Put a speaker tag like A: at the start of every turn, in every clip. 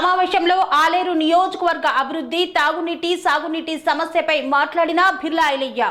A: సమావేశంలో ఆలేరు నియోజకవర్గ అభివృద్ధి తాగునీటి సాగునీటి సమస్యపై మాట్లాడిన బిర్లా ఐలయ్య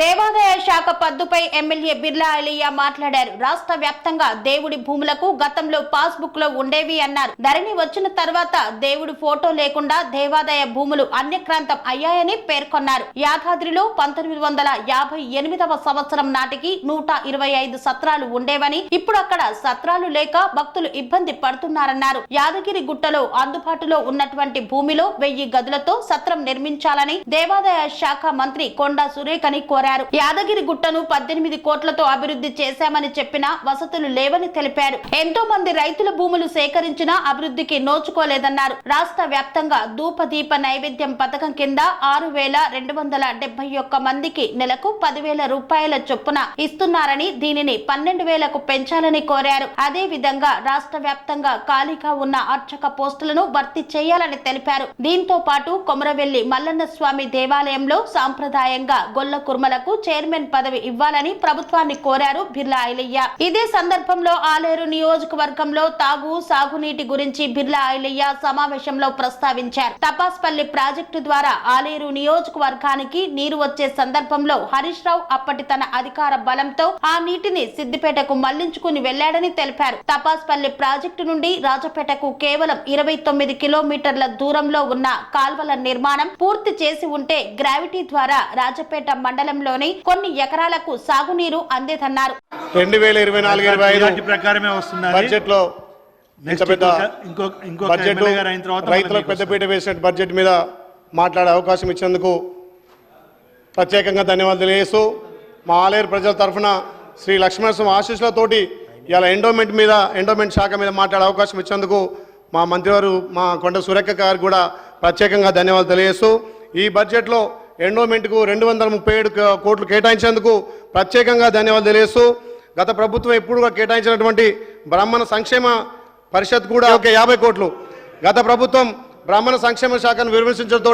A: దేవాదాయ శాఖ పద్దుపై ఎమ్మెల్యే బిర్లా అలియా మాట్లాడారు. రాష్ట్ర వ్యాప్తంగా దేవుడి భూములకు గతంలో పాస్ బుక్లో ఉండేవి అన్నారు. ధరణి వచ్చిన తర్వాత దేవుడి ఫోటో లేకుండా దేవాదాయ భూములు అన్యక్రాంతం అయ్యాయని పేర్కొన్నారు. యాదాద్రిలో పంతొమ్మిది వందల యాభై ఎనిమిదవ సంవత్సరం నాటికి నూట ఇరవై ఐదు సత్రాలు ఉండేవని ఇప్పుడు అక్కడ సత్రాలు లేక భక్తులు ఇబ్బంది పడుతున్నారన్నారు. యాదగిరి గుట్టలో అందుబాటులో ఉన్నటువంటి భూమిలో వెయ్యి గదులతో సత్రం నిర్మించాలని దేవాదాయ శాఖ మంత్రి కొండా సురేఖని కోరారు. యాదగిరి గుట్టను పద్దెనిమిది కోట్లతో అభివృద్ధి చేశామని చెప్పినా వసతులు లేవని తెలిపారు. ఎంతో మంది రైతుల భూములు సేకరించినా అభివృద్ధికి నోచుకోలేదన్నారు. రాష్ట్ర వ్యాప్తంగా ధూపదీప నైవేద్యం పథకం కింద ఆరు వేల రెండు వందల డెబ్బై ఒక్క మందికి నెలకు పదివేల రూపాయల చొప్పున ఇస్తున్నారని దీనిని పన్నెండు వేలకు పెంచాలని కోరారు. అదే విధంగా రాష్ట్ర వ్యాప్తంగా ఖాళీగా ఉన్న అర్చక పోస్టులను భర్తీ చేయాలని తెలిపారు. దీంతో పాటు కొమరవెల్లి మల్లన్న స్వామి దేవాలయంలో సాంప్రదాయంగా గొల్ల కుర్మలకు చైర్మన్ పదవి ఇవ్వాలని ప్రభుత్వాన్ని కోరారు బిర్లా ఐలయ్య. ఇదే సందర్భంలో ఆలేరు నియోజకవర్గంలో తాగు సాగునీటి గురించి బిర్లా ఐలయ్య సమావేశంలో ప్రస్తావించారు. తపాస్పల్లి ప్రాజెక్టు ద్వారా ఆలేరు నియోజకవర్గానికి నీరు వచ్చే సందర్భంలో హరీష్ రావు అప్పటి తన అధికార బలంతో ఆ నీటిని సిద్దిపేటకు మళ్ళించుకుని వెళ్ళాడని తెలిపారు. తపాస్పల్లి ప్రాజెక్టు నుండి రాజపేటకు కేవలం ఇరవై తొమ్మిది కిలోమీటర్ల దూరంలో ఉన్న కాల్వల నిర్మాణం పూర్తి చేసి ఉంటే గ్రావిటీ ద్వారా రాజపేట మండలంలో మండలంలోని కొన్ని ఎకరాలకు సాగునీరు అందేదన్నారు.
B: రెండు వేల ఇరవై నాలుగు ఇరవై ఐదు
C: వాటి ప్రకారమే వస్తున్నది బడ్జెట్లో
B: బడ్జెట్
C: ఎమ్మెల్యే గారు అయిన తర్వాత
B: రైతులకు పెద్దపీట వేసిన బడ్జెట్ మీద మాట్లాడే అవకాశం ఇచ్చేందుకు ప్రత్యేకంగా ధన్యవాదాలు తెలియజేస్తూ మా ఆలేరు ప్రజల తరఫున శ్రీ లక్ష్మణస్వామి ఆశీస్సులతోటి ఇలా ఎండోమెంట్ మీద ఎండోమెంట్ శాఖ మీద మాట్లాడే అవకాశం ఇచ్చేందుకు మా మంత్రివారు మా కొండ సురేఖ గారు కూడా ప్రత్యేకంగా ధన్యవాదాలు తెలియజేస్తూ ఈ బడ్జెట్లో ఎండోమెంట్కు రెండు వందల ముప్పై ఏడు కోట్లు కేటాయించేందుకు ప్రత్యేకంగా ధన్యవాదాలు తెలియజేస్తూ గత ప్రభుత్వం ఎప్పుడు కూడా కేటాయించినటువంటి బ్రాహ్మణ సంక్షేమ పరిషత్ కూడా ఒక యాభై కోట్లు. గత ప్రభుత్వం బ్రాహ్మణ సంక్షేమ శాఖను విమర్శించడంతో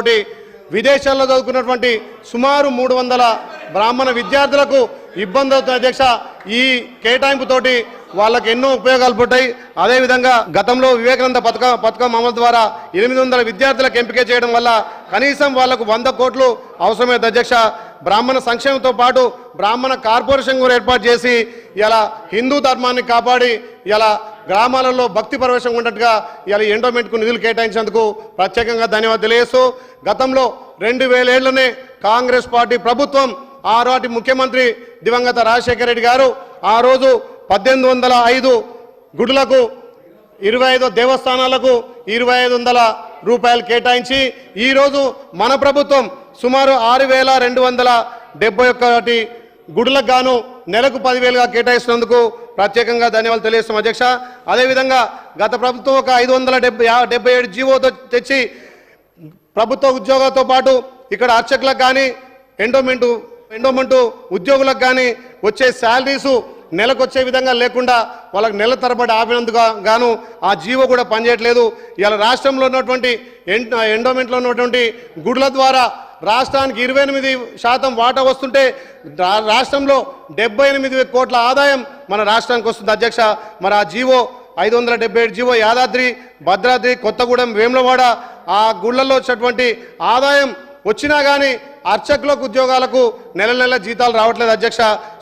B: విదేశాల్లో చదువుకున్నటువంటి సుమారు మూడు వందల బ్రాహ్మణ విద్యార్థులకు ఇబ్బంది అవుతుంది అధ్యక్ష ఈ కేటాయింపుతోటి వాళ్ళకి ఎన్నో ఉపయోగాలు పడ్డాయి అదేవిధంగా గతంలో వివేకానంద పథక పథకం అమలు ద్వారా ఎనిమిది వందల విద్యార్థులకు ఎంపిక చేయడం వల్ల కనీసం వాళ్ళకు వంద కోట్లు అవసరమైంది అధ్యక్ష. బ్రాహ్మణ సంక్షేమంతో పాటు బ్రాహ్మణ కార్పొరేషన్ కూడా ఏర్పాటు చేసి ఇలా హిందూ ధర్మాన్ని కాపాడి ఇలా గ్రామాలలో భక్తి ప్రవేశం ఉన్నట్టుగా ఇలా ఎండోమెంట్కు నిధులు కేటాయించేందుకు ప్రత్యేకంగా ధన్యవాదాలు తెలియజేస్తూ గతంలో రెండు వేలేళ్ళనే కాంగ్రెస్ పార్టీ ప్రభుత్వం ఆనాటి ముఖ్యమంత్రి దివంగత రాజశేఖర రెడ్డి గారు ఆ రోజు పద్దెనిమిది వందల ఐదు గుడులకు ఇరవై ఐదు దేవస్థానాలకు ఇరవై ఐదు వందల రూపాయలు కేటాయించి ఈరోజు మన ప్రభుత్వం సుమారు ఆరు వేల రెండు వందల డెబ్బై ఒకటి గుడులకు గాను నెలకు పదివేలుగా కేటాయిస్తున్నందుకు ప్రత్యేకంగా ధన్యవాదాలు తెలియజేస్తాం అధ్యక్ష. అదేవిధంగా గత ప్రభుత్వం ఒక ఐదు వందల డెబ్బై డెబ్బై ఏడు జీవోతో తెచ్చి ప్రభుత్వ ఉద్యోగాలతో పాటు ఇక్కడ అర్చకులకు కానీ ఎండోమెంటు ఎండోమెంటు ఉద్యోగులకు కానీ వచ్చే శాలరీసు నెలకు వచ్చే విధంగా లేకుండా వాళ్ళకి నెల తరబడి ఆపినందుకు గాను ఆ జీవో కూడా పనిచేయట్లేదు. ఇలా రాష్ట్రంలో ఉన్నటువంటి ఎండ్ ఎండోమెంట్లో ఉన్నటువంటి గుడుల ద్వారా రాష్ట్రానికి ఇరవై ఎనిమిది శాతం వాటా వస్తుంటే రాష్ట్రంలో డెబ్బై ఎనిమిది కోట్ల ఆదాయం మన రాష్ట్రానికి వస్తుంది. అధ్యక్ష మరి ఆ జీవో ఐదు వందల డెబ్బై ఏడు జీవో యాదాద్రి భద్రాద్రి కొత్తగూడెం వేములవాడ ఆ గుళ్ళల్లో వచ్చినటువంటి ఆదాయం వచ్చినా కానీ అర్చకులకు ఉద్యోగాలకు నెల నెల జీతాలు రావట్లేదు అధ్యక్ష.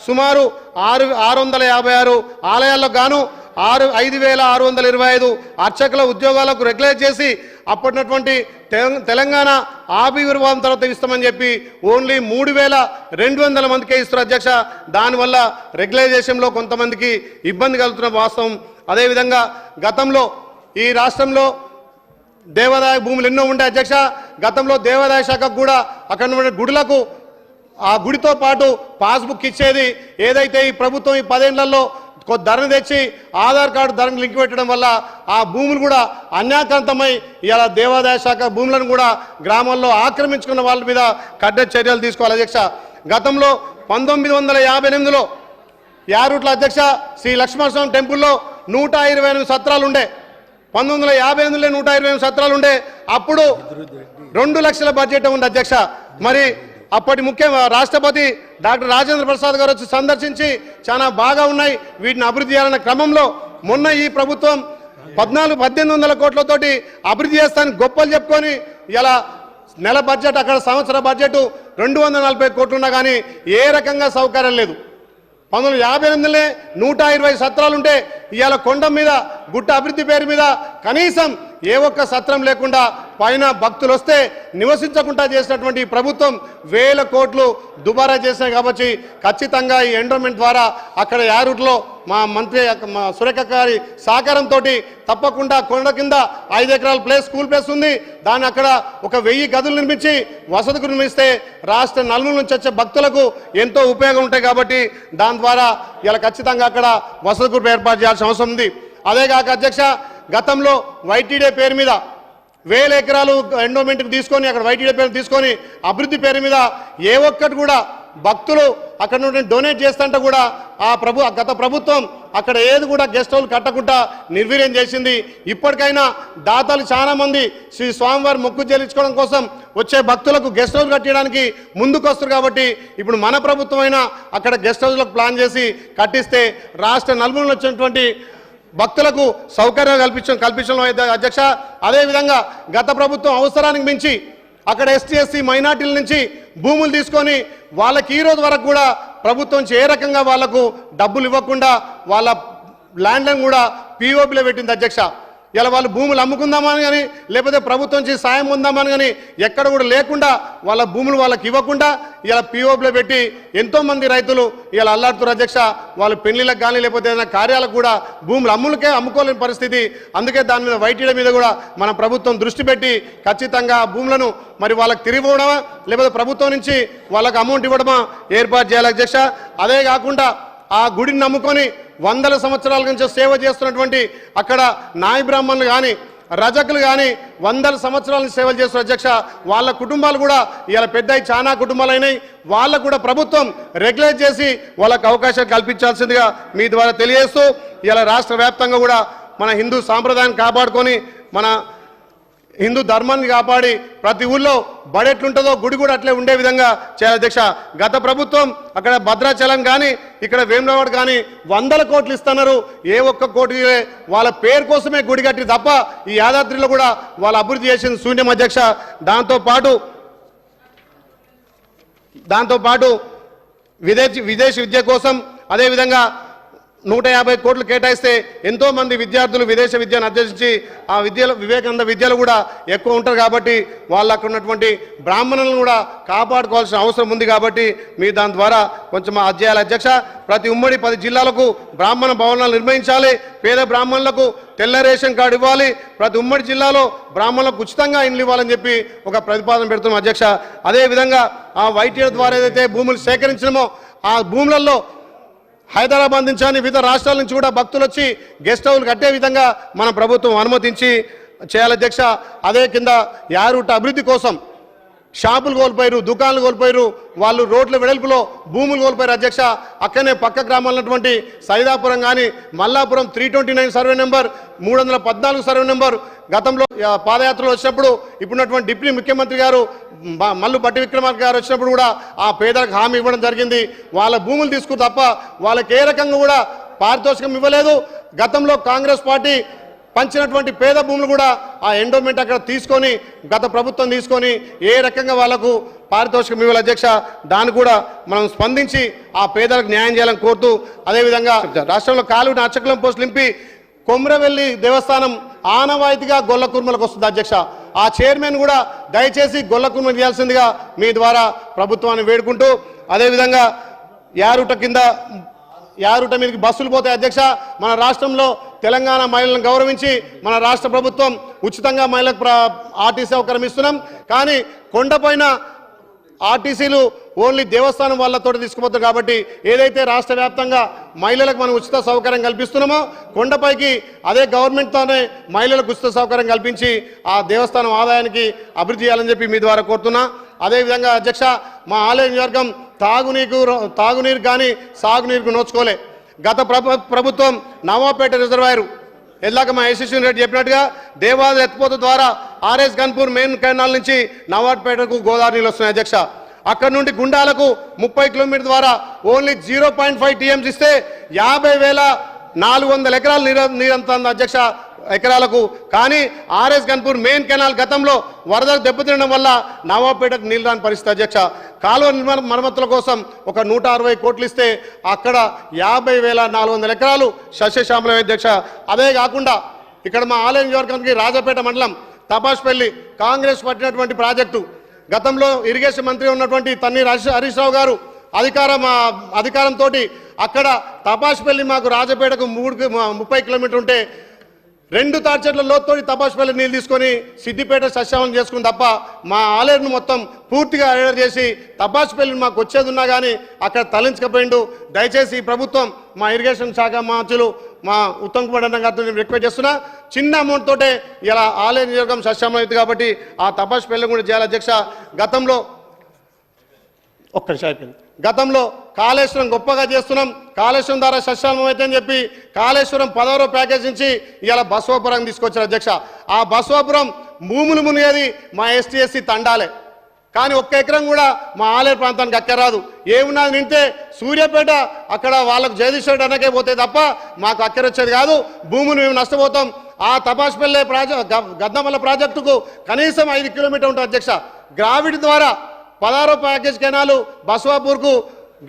B: సుమారు ఆరు ఆరు వందల యాభై ఆరు ఆలయాలకు గాను ఆరు ఐదు వేల ఆరు వందల ఇరవై ఐదు అర్చకుల ఉద్యోగాలకు రెగ్యులేట్ చేసి అప్పటినటువంటి తెలం- తెలంగాణ ఆవిర్భావం తర్వాత ఇస్తామని చెప్పి ఓన్లీ మూడు వేల రెండు వందల మందికే ఇస్తారు అధ్యక్ష. దానివల్ల రెగ్యులైజేషన్లో కొంతమందికి ఇబ్బంది కలుగుతున్న వాస్తవం. అదేవిధంగా గతంలో ఈ రాష్ట్రంలో దేవాదాయ భూములు ఎన్నో ఉండే అధ్యక్ష. గతంలో దేవాదాయ శాఖకు కూడా అక్కడ ఉన్న గుడులకు ఆ గుడితో పాటు పాస్బుక్ ఇచ్చేది ఏదైతే ఈ ప్రభుత్వం ఈ పదేళ్ళలో కొద్ది ధరను తెచ్చి ఆధార్ కార్డు ధరను లింక్ పెట్టడం వల్ల ఆ భూములు కూడా అన్యాక్రాంతమై ఇలా దేవాదాయ శాఖ భూములను కూడా గ్రామాల్లో ఆక్రమించుకున్న వాళ్ళ మీద కఠిన చర్యలు తీసుకోవాలి అధ్యక్ష. గతంలో పంతొమ్మిది వందల యాభై ఎనిమిదిలో యారుట్ల అధ్యక్ష శ్రీ లక్ష్మణస్వామి టెంపుల్లో నూట ఇరవై ఎనిమిది సత్రాలు ఉండే. పంతొమ్మిది వందల యాభై ఎనిమిదిలో నూట ఇరవై సత్రాలు ఉండే అప్పుడు రెండు లక్షల బడ్జెట్ ఉంది అధ్యక్ష. మరి అప్పటి ముఖ్య రాష్ట్రపతి డాక్టర్ రాజేంద్ర ప్రసాద్ గారు వచ్చి సందర్శించి చాలా బాగా ఉన్నాయి. వీటిని అభివృద్ధి చేయాలన్న క్రమంలో మొన్న ఈ ప్రభుత్వం పద్నాలుగు పద్దెనిమిది వందల కోట్లతోటి అభివృద్ధి చేస్తానని గొప్పలు చెప్పుకొని ఇలా నెల బడ్జెట్ అక్కడ సంవత్సర బడ్జెట్ రెండు వందల నలభై కోట్లు ఉన్నా కానీ ఏ రకంగా సౌకర్యం లేదు. పంతొమ్మిది వందల యాభై ఎనిమిదిలో నూట ఇరవై సత్రాలు ఉంటే ఇవాళ కొండ మీద గుట్ట అభివృద్ధి పేరు మీద కనీసం ఏ ఒక్క సత్రం లేకుండా పైన భక్తులు వస్తే నివసించకుండా చేసినటువంటి ప్రభుత్వం వేల కోట్లు దుబారా చేసినాయి కాబట్టి ఖచ్చితంగా ఈ ఎండోమెంట్ ద్వారా అక్కడ యారూట్లో మా మంత్రి మా సురేఖ గారి సహకారంతో తప్పకుండా కొండ కింద ఐదు ఎకరాల ప్లేస్ స్కూల్ ప్లేస్ ఉంది. దాన్ని అక్కడ ఒక వెయ్యి గదులు నిర్మించి వసతి నిర్మిస్తే రాష్ట్ర నలుగురు నుంచి వచ్చే భక్తులకు ఎంతో ఉపయోగం ఉంటాయి కాబట్టి దాని ద్వారా ఇలా ఖచ్చితంగా అక్కడ వసతి గ్రూప్ ఏర్పాటు చేయాల్సిన అవసరం ఉంది. అదేగాక అధ్యక్ష గతంలో వైటీడే పేరు మీద వేల ఎకరాలు ఎండోమెంట్కి తీసుకొని అక్కడ వైటీడీ పేరు తీసుకొని అభివృద్ధి పేరు మీద ఏ ఒక్కటి కూడా భక్తులు అక్కడ నుండి డొనేట్ చేస్తుంటే కూడా ఆ ప్రభు గత ప్రభుత్వం అక్కడ ఏది కూడా గెస్ట్ హౌస్ కట్టకుండా నిర్వీర్యం చేసింది. ఇప్పటికైనా దాతలు చాలామంది శ్రీ స్వామివారి మొక్కు చెల్లించుకోవడం కోసం వచ్చే భక్తులకు గెస్ట్ హౌస్ కట్టడానికి ముందుకొస్తారు కాబట్టి ఇప్పుడు మన ప్రభుత్వం అయినా అక్కడ గెస్ట్ హౌస్లకు ప్లాన్ చేసి కట్టిస్తే రాష్ట్ర నలుగురు వచ్చినటువంటి భక్తులకు సౌకర్యం కల్పించడం కల్పించడం అయితే అధ్యక్ష అదేవిధంగా గత ప్రభుత్వం అవసరానికి మించి అక్కడ ఎస్టీ ఎస్సీ మైనార్టీల నుంచి భూములు తీసుకొని వాళ్ళకి ఈ రోజు వరకు కూడా ప్రభుత్వం ఏ రకంగా వాళ్ళకు డబ్బులు ఇవ్వకుండా వాళ్ళ ల్యాండ్లను కూడా పీఓపీలో పెట్టింది అధ్యక్ష. ఇలా వాళ్ళు భూములు అమ్ముకుందామని కానీ లేకపోతే ప్రభుత్వం నుంచి సాయం పొందామని కానీ ఎక్కడ కూడా లేకుండా వాళ్ళ భూములు వాళ్ళకి ఇవ్వకుండా ఇలా పిఓపిలో పెట్టి ఎంతోమంది రైతులు ఇలా అల్లాడుతున్నారు అధ్యక్ష వాళ్ళ పెళ్ళిళ్ళకి కానీ లేకపోతే ఏదైనా కార్యాలకు కూడా భూములు అమ్ములకే అమ్ముకోలేని పరిస్థితి. అందుకే దాని మీద వైటీల మీద కూడా మన ప్రభుత్వం దృష్టి పెట్టి ఖచ్చితంగా భూములను మరి వాళ్ళకి తిరిగి ఇవ్వడమా లేకపోతే ప్రభుత్వం నుంచి వాళ్ళకి అమౌంట్ ఇవ్వడమా ఏర్పాటు చేయాలి అధ్యక్ష. అదే కాకుండా ఆ గుడిని నమ్ముకొని వందల సంవత్సరాల నుంచి సేవ చేస్తున్నటువంటి అక్కడ నాయ బ్రాహ్మణులు కానీ రజకులు కానీ వందల సంవత్సరాల నుంచి సేవలు చేస్తున్న అధ్యక్ష వాళ్ళ కుటుంబాలు కూడా ఇలా పెద్ద చాలా కుటుంబాలు అయినాయి. వాళ్ళకు కూడా ప్రభుత్వం రెగ్యులేట్ చేసి వాళ్ళకు అవకాశం కల్పించాల్సిందిగా మీ ద్వారా తెలియజేస్తూ ఇలా రాష్ట్ర వ్యాప్తంగా కూడా మన హిందూ సాంప్రదాయాన్ని కాపాడుకొని మన హిందూ ధర్మాన్ని కాపాడి ప్రతి ఊళ్ళో బడి ఎట్లుంటుందో గుడి కూడా అట్లే ఉండే విధంగా చేయాలి అధ్యక్ష. గత ప్రభుత్వం అక్కడ భద్రాచలం కానీ ఇక్కడ వేములవాడు కానీ వందల కోట్లు ఇస్తున్నారు. ఏ ఒక్క కోటి వాళ్ళ పేరు కోసమే గుడి కట్టి తప్ప ఈ యాదాద్రిలో కూడా వాళ్ళు అభివృద్ధి చేసింది శూన్యం అధ్యక్ష. దాంతోపాటు దాంతోపాటు విదేశీ విదేశీ విద్య కోసం అదేవిధంగా నూట యాభై కోట్లు కేటాయిస్తే ఎంతో మంది విద్యార్థులు విదేశ విద్యను అభ్యసించి ఆ విద్యలో వివేకానంద విద్యలు కూడా ఎక్కువ ఉంటారు కాబట్టి వాళ్ళకు ఉన్నటువంటి బ్రాహ్మణులను కూడా కాపాడుకోవాల్సిన అవసరం ఉంది కాబట్టి మీరు దాని ద్వారా కొంచెం అధ్యాయాల అధ్యక్ష ప్రతి ఉమ్మడి పది జిల్లాలకు బ్రాహ్మణ భవనాలు నిర్మించాలి. పేద బ్రాహ్మణులకు తెల్ల రేషన్ కార్డు ఇవ్వాలి. ప్రతి ఉమ్మడి జిల్లాలో బ్రాహ్మణులకు ఉచితంగా ఇండ్లు ఇవ్వాలని చెప్పి ఒక ప్రతిపాదన పెడుతున్నాం అధ్యక్ష. అదేవిధంగా ఆ వైటీఆర్ ద్వారా ఏదైతే భూములు సేకరించడమో ఆ భూములలో హైదరాబాద్ నుంచి కానీ వివిధ రాష్ట్రాల నుంచి కూడా భక్తులు వచ్చి గెస్ట్ హౌస్ కట్టే విధంగా మన ప్రభుత్వం అనుమతించి చేయాలి అధ్యక్ష. అదే కింద యారూట అభివృద్ధి కోసం షాపులు కోల్పోయారు దుకాణాలు కోల్పోయారు వాళ్ళు రోడ్ల వెడల్పులో భూములు కోల్పోయారు అధ్యక్ష. అక్కనే పక్క గ్రామాలు ఉన్నటువంటి సైదాపురం కానీ Mallapuram three twenty nine survey number మూడు వందల పద్నాలుగు సర్వే నెంబర్ గతంలో పాదయాత్రలు పాదయాత్రలో వచ్చినప్పుడు ఇప్పుడున్నటువంటి డిప్యూటీ ముఖ్యమంత్రి గారు మల్లు బట్టి విక్రమార్క గారు వచ్చినప్పుడు కూడా ఆ పేదలకు హామీ ఇవ్వడం జరిగింది. వాళ్ళ భూములు తీసుకు తప్ప వాళ్ళకి ఏ రకంగా కూడా పారితోషికం ఇవ్వలేదు. గతంలో కాంగ్రెస్ పార్టీ పంచినటువంటి పేద భూములు కూడా ఆ ఎండోమెంట్ అక్కడ తీసుకొని గత ప్రభుత్వం తీసుకొని ఏ రకంగా వాళ్ళకు పారితోషికం ఇవ్వాలి అధ్యక్ష దాన్ని కూడా మనం స్పందించి ఆ పేదలకు న్యాయం చేయాలని కోరుతూ అదేవిధంగా రాష్ట్రంలో కాలువని అచ్చకలం పోస్టులు నింపి కొమ్రవెల్లి దేవస్థానం ఆనవాయితీగా గొల్లకుర్మలకు వస్తుంది అధ్యక్ష. ఆ చైర్మన్ కూడా దయచేసి గొల్లకుర్మ చేయాల్సిందిగా మీ ద్వారా ప్రభుత్వాన్ని వేడుకుంటూ అదేవిధంగా యారుట కింద యారుట మీదకి బస్సులు పోతాయి అధ్యక్ష. మన రాష్ట్రంలో తెలంగాణ మహిళలను గౌరవించి మన రాష్ట్ర ప్రభుత్వం ఉచితంగా మహిళలకు ఆర్టీసీ సౌకర్యం ఇస్తున్నాం. కానీ కొండపైన ఆర్టీసీలు ఓన్లీ దేవస్థానం వాళ్ళతో తీసుకుపోతారు కాబట్టి ఏదైతే రాష్ట్ర వ్యాప్తంగా మహిళలకు మనం ఉచిత సౌకర్యం కల్పిస్తున్నామో కొండపైకి అదే గవర్నమెంట్తోనే మహిళలకు ఉచిత సౌకర్యం కల్పించి ఆ దేవస్థానం ఆదాయానికి అభివృద్ధి చేయాలని చెప్పి మీ ద్వారా కోరుతున్నా. అదేవిధంగా అధ్యక్ష మా ఆలయ నియోజకం తాగునీకు తాగునీరు కానీ సాగునీరుకు నోచుకోలే. గత ప్రభుత్వం నవాపేట రిజర్వాయరు. ఇందాక మా యశస్విని రెడ్డి చెప్పినట్టుగా దేవాలయ ఎత్తిపోత ద్వారా ఆర్ఎస్ గన్పూర్ మెయిన్ కెనాల్ నుంచి నవాడ్పేటకు గోదావరి నీళ్ళు వస్తున్నాయి అధ్యక్ష. అక్కడ నుండి గుండాలకు ముప్పై కిలోమీటర్ ద్వారా only zero point five TMCs ఇస్తే యాభై వేల నాలుగు వందల ఎకరాలు నీర నీరంతుంది అధ్యక్ష ఎకరాలకు. కానీ ఆర్ఎస్ గన్పూర్ మెయిన్ కెనాల్ గతంలో వరదలు దెబ్బతినడం వల్ల నవాపేటకు నీళ్ళు రాని పరిస్థితి అధ్యక్ష. కాలువ నిర్మాణ మరమ్మతుల కోసం ఒక నూట అరవై కోట్లు ఇస్తే అక్కడ యాభై వేల నాలుగు వందల ఎకరాలు సస్యశ్యామలం అధ్యక్ష. అదే కాకుండా ఇక్కడ మా ఆలయం నియోజకవర్గానికి రాజపేట మండలం తపాష్పల్లి కాంగ్రెస్ పట్టినటువంటి ప్రాజెక్టు గతంలో ఇరిగేషన్ మంత్రి ఉన్నటువంటి తన్నీర్ హరీష్ రావు గారు అధికారం అధికారంతో అక్కడ తపాష్పల్లి మాకు రాజపేటకు మూడు ముప్పై కిలోమీటర్ ఉంటే రెండు తాడ్చెట్ల లోతుతోటి తపాసుపల్లి నీళ్ళు తీసుకొని సిద్దిపేట సస్యావనం చేసుకుని తప్ప మా ఆలేరును మొత్తం పూర్తిగా అరేడర్ చేసి తపాసుపల్లిని మాకు వచ్చేది ఉన్నా కానీ అక్కడ తలించకపోయిండు దయచేసి ఈ ప్రభుత్వం మా ఇరిగేషన్ శాఖ మంత్రులు మా ఉత్తమ్ కుమార్ అన్న గారితో నేను రిక్వెస్ట్ చేస్తున్నా. చిన్న అమౌంట్ తోటే ఇలా ఆలయ నియోజకం సస్యామలం అవుతుంది కాబట్టి ఆ తపాసుపల్లి కూడా చేయాలి అధ్యక్ష. గతంలో ఒక్క నిమిషం అయిపోయింది గతంలో కాళేశ్వరం గొప్పగా చేస్తున్నాం. కాళేశ్వరం ద్వారా సస్యాలం అయితే అని చెప్పి కాళేశ్వరం పదవరో ప్యాకేజ్ నుంచి ఇలా బసవాపురం తీసుకొచ్చారు అధ్యక్ష. ఆ బసవాపురం భూములు మునిగేది మా ఎస్టీ ఎస్సీ తండాలే. కానీ ఒక్క ఎకరం కూడా మా ఆలయ ప్రాంతానికి అక్కరాదు ఏమున్నా నింటే సూర్యాపేట అక్కడ వాళ్ళకు జగదీశ్వరుడు అన్నకే పోతే తప్ప మాకు అక్కర వచ్చేది కాదు. భూములు మేము నష్టపోతాం. ఆ తపాస్పల్లె ప్రాజెక్ట్ గద్దమల్ల ప్రాజెక్టుకు కనీసం ఐదు కిలోమీటర్ ఉంటుంది అధ్యక్ష. గ్రావిడ్ ద్వారా పదహారో ప్యాకేజ్ కెనాలు బసవాపూర్కు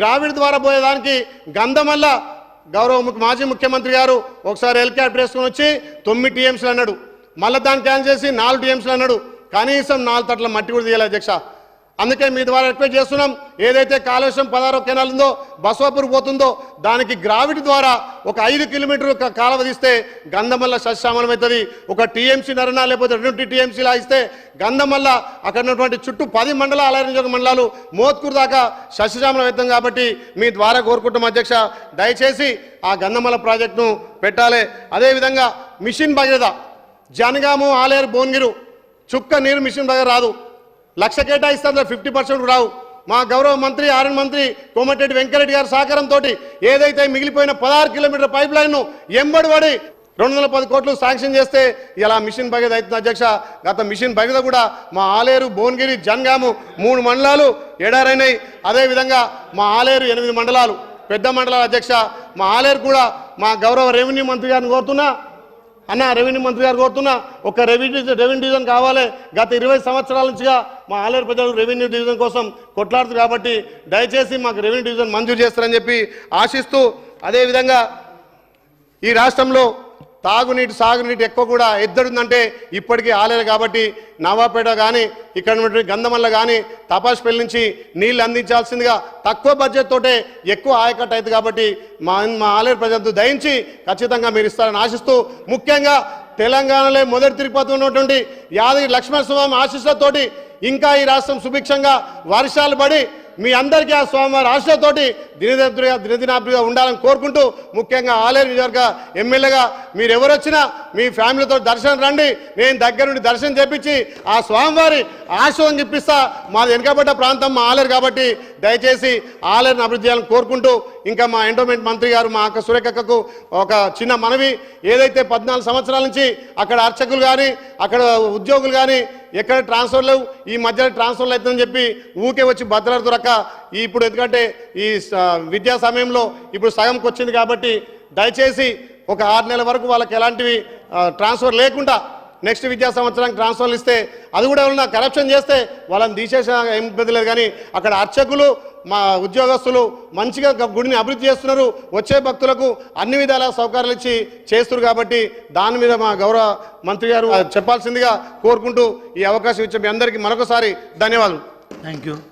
B: గ్రావిడ్ ద్వారా పోయేదానికి గంధమల్ల గౌరవ మాజీ ముఖ్యమంత్రి గారు ఒకసారి హెలికాప్టర్ వేసుకొని వచ్చి తొమ్మిది టీఎంసీలు అన్నాడు. మళ్ళీ దాన్ని క్యాన్సిల్ చేసి నాలుగు టీఎంసీలు అన్నాడు. కనీసం నాలుగు తట్ల మట్టి కూడా తీయాలి అధ్యక్ష. అందుకే మీ ద్వారా రిక్వెస్ట్ చేస్తున్నాం ఏదైతే కాళేశ్వరం పదహారో కెనాల్ ఉందో బసవాపూర్ పోతుందో దానికి గ్రావిటీ ద్వారా ఒక ఐదు కిలోమీటర్లు క- కాలువ తీస్తే గంధమల్ల సస్యామలం అవుతుంది. ఒక టీఎంసీ నరణ లేకపోతే రెండు టీఎంసీలా ఇస్తే గంధమల్ల అక్కడ ఉన్నటువంటి చుట్టూ పది మండల ఆలయ మండలాలు మోత్కూరు దాకా సస్యశ్యామలం అవుతాం కాబట్టి మీ ద్వారా కోరుకుంటాం అధ్యక్ష. దయచేసి ఆ గంధమల్ల ప్రాజెక్టును పెట్టాలి. అదేవిధంగా మిషన్ భగీరథ జనగాము ఆలేరు భువనగిరు చుక్క నీరు మిషన్ దగ్గర రాదు. లక్ష కేటాయిస్తే ఫిఫ్టీ పర్సెంట్ రావు. మా గౌరవ మంత్రి ఆర్ఎన్ మంత్రి కోమటిరెడ్డి వెంకరెడ్డి గారి సహకారంతో ఏదైతే మిగిలిపోయిన పదహారు కిలోమీటర్ పైప్ లైన్ను ఎంబడిబడి రెండు వందల పది కోట్లు శాంక్షన్ చేస్తే ఇలా మిషన్ భగీరథ అవుతుంది అధ్యక్ష. గత మిషన్ భగీరథ కూడా మా ఆలేరు భువనగిరి జన్గాము మూడు మండలాలు ఎడారైనాయి. అదేవిధంగా మా ఆలేరు ఎనిమిది మండలాలు. పెద్ద మండలాల అధ్యక్ష. మా ఆలేరు కూడా మా గౌరవ రెవెన్యూ మంత్రి గారిని కోరుతున్నా. అన్న రెవెన్యూ మంత్రి గారు కోరుతున్నా ఒక రెవెన్యూ రెవెన్యూ డివిజన్ కావాలి. గత ఇరవై సంవత్సరాల నుంచిగా మా ఆలేరు ప్రజలు రెవెన్యూ డివిజన్ కోసం కొట్లాడుతుంది కాబట్టి దయచేసి మాకు రెవెన్యూ డివిజన్ మంజూరు చేస్తారని చెప్పి ఆశిస్తూ అదేవిధంగా ఈ రాష్ట్రంలో తాగునీటి సాగునీటి ఎక్కువ కూడా ఎద్దడుందంటే ఇప్పటికీ ఆలేదు కాబట్టి నవాపేట కానీ ఇక్కడ ఉన్నటువంటి గంధమల్ల కానీ తపాస్పల్లి నుంచి నీళ్ళు అందించాల్సిందిగా తక్కువ బడ్జెట్ తోటే ఎక్కువ ఆయకట్ అవుతుంది కాబట్టి మా మా ఆలేరు ప్రజలతో దయించి ఖచ్చితంగా మీరు ఇస్తారని ఆశిస్తూ ముఖ్యంగా తెలంగాణలో మొదటి తిరుపతి ఉన్నటువంటి యాదగిరి లక్ష్మణ స్వామి ఆశీస్సులతోటి ఇంకా ఈ రాష్ట్రం సుభిక్షంగా వర్షాలు పడి మీ అందరికీ ఆ స్వామివారి ఆశలతోటి దినదినగా దినదినాభిగా ఉండాలని కోరుకుంటూ ముఖ్యంగా ఆలేరు నియోజకవర్గ ఎమ్మెల్యేగా మీరు ఎవరు వచ్చినా మీ ఫ్యామిలీతో దర్శనం రండి. నేను దగ్గర నుండి దర్శనం చేపించి ఆ స్వామివారి ఆశయం చెప్పిస్తా. మాది వెనుకబడ్డ ప్రాంతం మా ఆలేరు కాబట్టి దయచేసి ఆలేరుని అభివృద్ధి చేయాలని కోరుకుంటూ ఇంకా మా ఎండోమెంట్ మంత్రి గారు మా అక్క సురేఖకు ఒక చిన్న మనవి. ఏదైతే పద్నాలుగు సంవత్సరాల నుంచి అక్కడ అర్చకులు కానీ అక్కడ ఉద్యోగులు కానీ ఎక్కడ ట్రాన్స్ఫర్ లేవు ఈ మధ్యలో ట్రాన్స్ఫర్లు అవుతుందని చెప్పి ఊకే వచ్చి భద్రత దొరక్క ఇప్పుడు ఎందుకంటే ఈ విద్యా సమయంలో ఇప్పుడు సగంకి వచ్చింది కాబట్టి దయచేసి ఒక ఆరు నెలల వరకు వాళ్ళకి ఎలాంటివి ట్రాన్స్ఫర్ లేకుండా నెక్స్ట్ విద్యా సంవత్సరానికి ట్రాన్స్ఫర్లు ఇస్తే అది కూడా ఏమన్నా కరప్షన్ చేస్తే వాళ్ళని తీసేసిన ఏం ఇబ్బంది లేదు. కానీ అక్కడ అర్చకులు మా ఉద్యోగస్తులు మంచిగా గుడిని అభివృద్ధి చేస్తున్నారు. వచ్చే భక్తులకు అన్ని విధాల సౌకర్యాలు ఇచ్చి చేస్తున్నారు కాబట్టి దాని మీద మా గౌరవ మంత్రి గారు చెప్పాల్సిందిగా కోరుకుంటూ ఈ అవకాశం ఇచ్చే మీ అందరికీ మరొకసారి ధన్యవాదాలు
C: థ్యాంక్